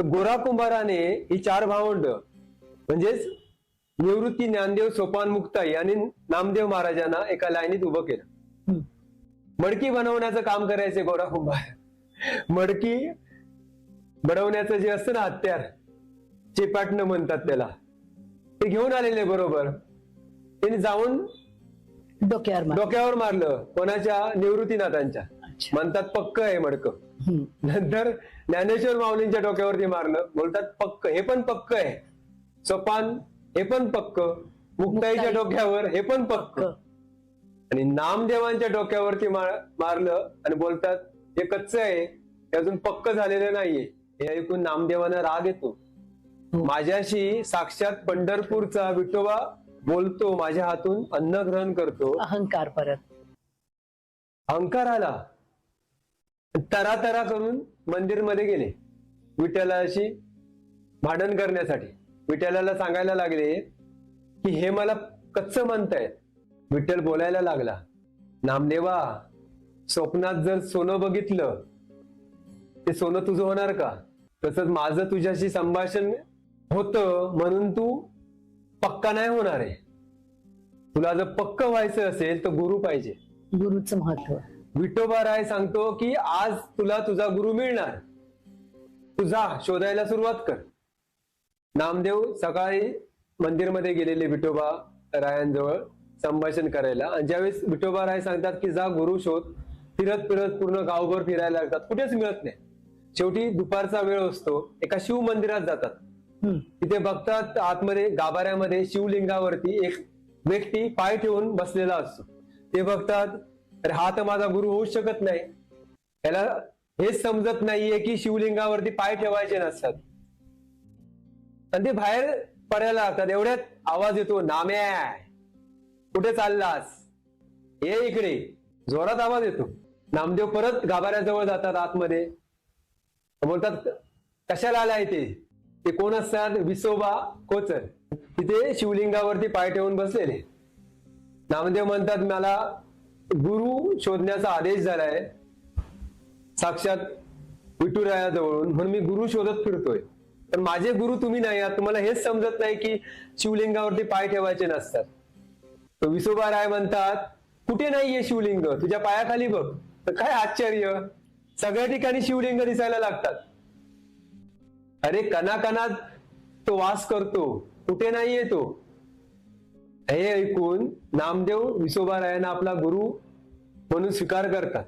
तर गोरा कुंभाराने ही चार भावंड म्हणजेच निवृत्ती ज्ञानदेव सोपान मुक्ताई आणि नामदेव महाराजांना एका लाईनीत उभं केलं. मडकी बनवण्याचं काम करायचे गोरा कुंभार मडकी बनवण्याचं जे असतं ना हत्यार चेपाटणं म्हणतात त्याला ते घेऊन आलेले बरोबर त्यांनी जाऊन डोक्यावर डोक्यावर मारलं कोणाच्या निवृत्तीनाथांच्या. म्हणतात पक्क आहे मडकं. नंतर ज्ञानेश्वर माऊलींच्या डोक्यावरती मारलं. बोलतात पक्क हे पण पक्क आहे. सोपान हे पण पक्क. मुक्ताईच्या मुक्ताई. डोक्यावर हे पण पक्क. आणि नामदेवांच्या डोक्यावरती मार- मारलं आणि बोलतात हे कच्च आहे. हे अजून पक्क झालेलं नाहीये. हे ऐकून नामदेवांना राग येतो. हो. माझ्याशी साक्षात पंढरपूरचा विठोबा बोलतो. माझ्या हातून अन्न ग्रहण करतो. अहंकार परत. अहंकार आला. तरा तरा करून मंदिरमध्ये गेले. विठ्ठलाशी भांडण करण्यासाठी. विठ्ठलाला सांगायला लागले की हे मला कच्च म्हणतायत? विठ्ठल बोलायला लागला. नामदेवा स्वप्नात जर सोनं बघितलं ते सोनं तुझं होणार का? तसंच माझं तुझ्याशी संभाषण होतं म्हणून तू पक्का नाही होणार आहे. तुला जर पक्क व्हायचं असेल तर गुरु पाहिजे. गुरुचं महत्त्व विठोबा राय सांगतो की आज तुला तुझा गुरु मिळणार. तुझा शोधायला सुरुवात कर. नामदेव सकाळी मंदिरमध्ये गेलेले विठोबा रायांजवळ संभाषण करायला. आणि ज्यावेळेस विठोबा राय सांगतात की जा गुरु शोध फिरत फिरत पूर्ण गावभर फिरायला लागतात. कुठेच मिळत नाही. शेवटी दुपारचा वेळ असतो. एका शिव मंदिरात जातात. तिथे बघतात आतमध्ये गाभाऱ्यामध्ये शिवलिंगावरती एक व्यक्ती पाय ठेवून बसलेला असतो. ते बघतात तर हा तर माझा गुरु होऊ शकत नाही. त्याला हेच समजत नाहीये की शिवलिंगावरती पाय ठेवायचे नसतात. आणि ते बाहेर पडायला लागतात. एवढ्यात आवाज येतो नाम्या कुठे चाललास? ये इकडे. जोरात आवाज येतो. नामदेव परत गाभाऱ्याजवळ जातात आतमध्ये. बोलतात कशाला आलाय ते ते कोण असतात? विसोबा कोचर. तिथे शिवलिंगावरती पाय ठेवून बसलेले. नामदेव म्हणतात मला गुरु शोधण्याचा आदेश झालाय. साक्षात विठुरायाजवळून म्हणून मी गुरु शोधत फिरतोय. पण माझे गुरु तुम्ही नाही आहात तुम्हाला हेच समजत नाही की शिवलिंगावरती पाय ठेवायचे नसतात. तर विसोबा राय म्हणतात कुठे नाहीये शिवलिंग? तुझ्या पायाखाली बघ. तर काय आश्चर्य. सगळ्या ठिकाणी शिवलिंग दिसायला लागतात. अरे कणाकणात तो वास करतो. कुठे नाहीये तो? हे ऐकून नामदेव विसोबारायांना आपला गुरु म्हणून स्वीकार करतात.